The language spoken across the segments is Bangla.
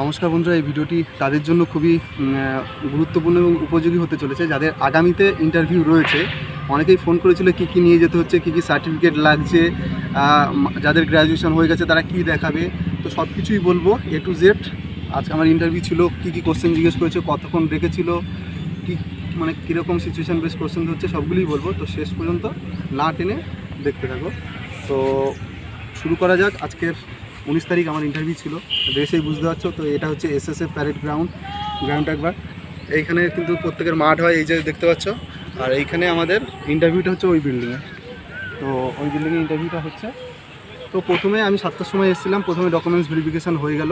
নমস্কার বন্ধুরা, এই ভিডিওটি তাদের জন্য খুবই গুরুত্বপূর্ণ এবং উপযোগী হতে চলেছে। যাদের আগামীতে ইন্টারভিউ রয়েছে, অনেকেই ফোন করেছিল কী কী নিয়ে যেতে হচ্ছে, কী কী সার্টিফিকেট লাগছে যাদের গ্র্যাজুয়েশন হয়ে গেছে তারা কী দেখাবে, তো সব কিছুই বলব এ টু জেড আজকে আমার ইন্টারভিউ ছিল, কী কী কোশ্চেন জিজ্ঞেস করেছে, কতক্ষণ রেখেছিল কী মানে কীরকম সিচুয়েশান বেস কোশ্চেন হচ্ছে সবগুলোই বলব। তো শেষ পর্যন্ত না টেনে দেখতে থাকো। তো শুরু করা যাক আজকের উনিশ তারিখ আমার ইন্টারভিউ ছিল। ড্রেসেই বুঝতে পারছ, তো এটা হচ্ছে S S F parade ground ground একবার। এইখানে কিন্তু প্রত্যেকের মাঠ হয়, এই যে দেখতে পাচ্ছ। আর এইখানে আমাদের ইন্টারভিউটা হচ্ছে ওই বিল্ডিংয়ে তো ওই বিল্ডিংয়ে ইন্টারভিউটা হচ্ছে। তো প্রথমে আমি সাতটার সময় এসেছিলাম, প্রথমে ডকুমেন্টস ভেরিফিকেশান হয়ে গেল।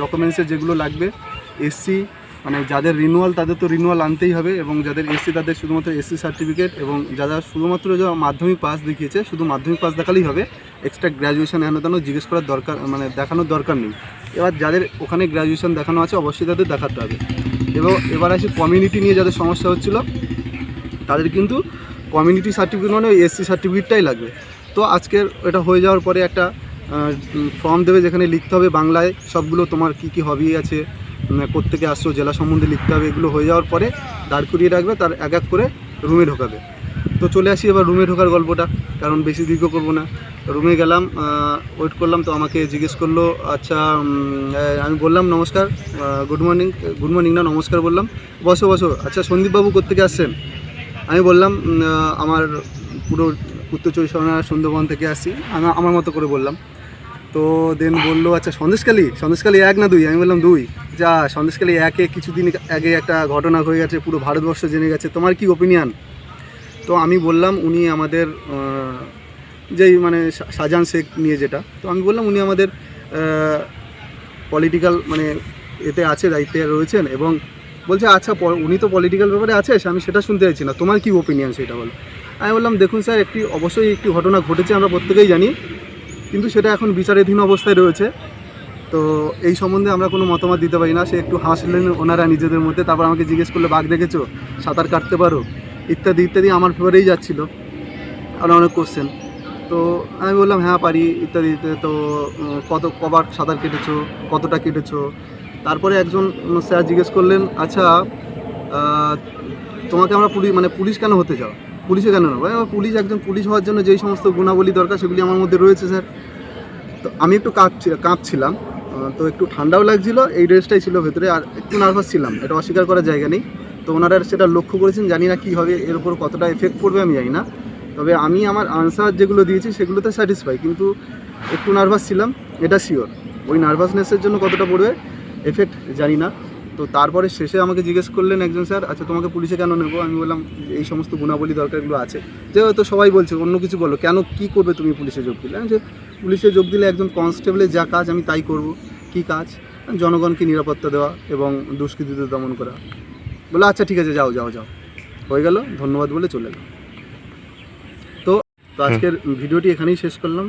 ডকুমেন্টসে যেগুলো লাগবে এসসি মানে যাদের রিনুয়াল তাদের তো রিনুয়াল আনতেই হবে এবং যাদের এসসি তাদের শুধুমাত্র এসসি সার্টিফিকেট এবং যারা শুধুমাত্র যে মাধ্যমিক পাস দেখিয়েছে, শুধু মাধ্যমিক পাস দেখালেই হবে। এক্সট্রা গ্র্যাজুয়েশন হেন তেন জিজ্ঞেস করার দরকার মানে দেখানোর দরকার নেই। এবার যাদের ওখানে গ্র্যাজুয়েশন দেখানো আছে, অবশ্যই তাদের দেখাতে হবে। এবং এবার আসি কমিউনিটি নিয়ে যাদের সমস্যা হচ্ছিল, তাদের কিন্তু কমিউনিটি সার্টিফিকেট মানে ওই এসসি সার্টিফিকেটটাই লাগবে। তো আজকের এটা হয়ে যাওয়ার পরে একটা ফর্ম দেবে যেখানে লিখতে হবে বাংলায়, সবগুলো তোমার কি কি হবি আছে কোত্থেকে আসছো, জেলা সম্বন্ধে লিখতে হবে, এগুলো হয়ে যাওয়ার পরে দাঁড় করিয়ে রাখবে, তার এক এক করে রুমে ঢোকাবে। তো চলে আসি এবার রুমে ঢোকার গল্পটা, কারণ বেশি দীর্ঘ করব না। রুমে গেলাম ওয়েট করলাম, তো আমাকে জিজ্ঞেস করল আচ্ছা আমি বললাম, নমস্কার গুড মর্নিং গুড মর্নিং না, নমস্কার বললাম, বসো বসো আচ্ছা সন্দীপবাবু কোত্থেকে আসছেন? আমি বললাম আমার পুরো উত্তর চব্বিশ পরগনা সুন্দরবন থেকে আসি, আমি আমার মতো করে বললাম। তো দেন বলল আচ্ছা সন্দেশকালী সন্দেশকালী এক না দুই? আমি বললাম, দুই। যা সন্দেশকালী একে কিছুদিন আগে একটা ঘটনা হয়ে গেছে, পুরো ভারতবর্ষ জেনে গেছে। তোমার কি ওপিনিয়ন তো আমি বললাম, উনি আমাদের যেই মানে শাহজাহান শেখ নিয়ে যেটা, তো আমি বললাম উনি আমাদের পলিটিক্যাল মানে এতে আছে, দায়িত্বে রয়েছেন এবং বলছে আচ্ছা উনি তো পলিটিক্যাল ব্যাপারে আছে, আমি সেটা শুনতে চাইছি না। তোমার কি ওপিনিয়ন সেটা বলো? আমি বললাম, দেখুন স্যার একটি, অবশ্যই একটি ঘটনা ঘটেছে, আমরা প্রত্যেকেই জানি। কিন্তু সেটা এখন বিচারাধীন অবস্থায় রয়েছে। তো এই সম্বন্ধে আমরা কোনো মতামত দিতে পারি না। সে একটু হাসলেন ওনারা নিজেদের মধ্যে। তারপর আমাকে জিজ্ঞেস করলে বাঘ দেখেছ? সাঁতার কাটতে পারো? ইত্যাদি ইত্যাদি। আমার ফেভারেই যাচ্ছিল। আর অনেক কোশ্চেন তো আমি বললাম হ্যাঁ পারি। ইত্যাদি তো কত কবার সাঁতার কেটেছো? কতটা কেটেছো? তারপরে একজন স্যার জিজ্ঞেস করলেন আচ্ছা তোমাকে আমরা পুলিশ মানে পুলিশ কেন হতে চাও? পুলিশে কেন আমি বললাম, পুলিশ একজন পুলিশ হওয়ার জন্য যেই সমস্ত গুণাবলী দরকার সেগুলি আমার মধ্যে রয়েছে স্যার। তো আমি একটু কাঁপছি কাঁপছিলাম। তো একটু ঠান্ডাও লাগছিল, এই ড্রেসটাই ছিল ভেতরে, আর একটু নার্ভাস ছিলাম, এটা অস্বীকার করার জায়গা নেই। তো ওনারা সেটা লক্ষ্য করেছেন, জানি না কী হবে, এর উপর কতটা এফেক্ট পড়বে আমি জানি না। তবে আমি আমার আনসার যেগুলো দিয়েছি সেগুলোতে স্যাটিসফাই কিন্তু একটু নার্ভাস ছিলাম, এটা শিওর ওই নার্ভাসনেসের জন্য কতটা পড়বে এফেক্ট জানি না। তো তারপরে শেষে আমাকে জিজ্ঞেস করলেন একজন স্যার আচ্ছা তোমাকে পুলিশে কেন নেব? আমি বললাম, এই সমস্ত গুণাবলী দরকারগুলো আছে। যে হয়তো সবাই বলছে, অন্য কিছু বলো, কেন কি করবে তুমি পুলিশে যোগ দিলে? যে পুলিশে যোগ দিলে একজন কনস্টেবলের যা কাজ আমি তাই করব কি কাজ? জনগণকে নিরাপত্তা দেওয়া এবং দুষ্কৃতীদের দমন করা। বলে আচ্ছা ঠিক আছে যাও যাও যাও। হয়ে গেল ধন্যবাদ বলে চলে গেল। তো তো আজকের ভিডিওটি এখানেই শেষ করলাম।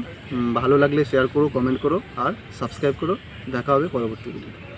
ভালো লাগলে শেয়ার করো কমেন্ট করো আর সাবস্ক্রাইব করো। দেখা হবে পরবর্তী ভিডিও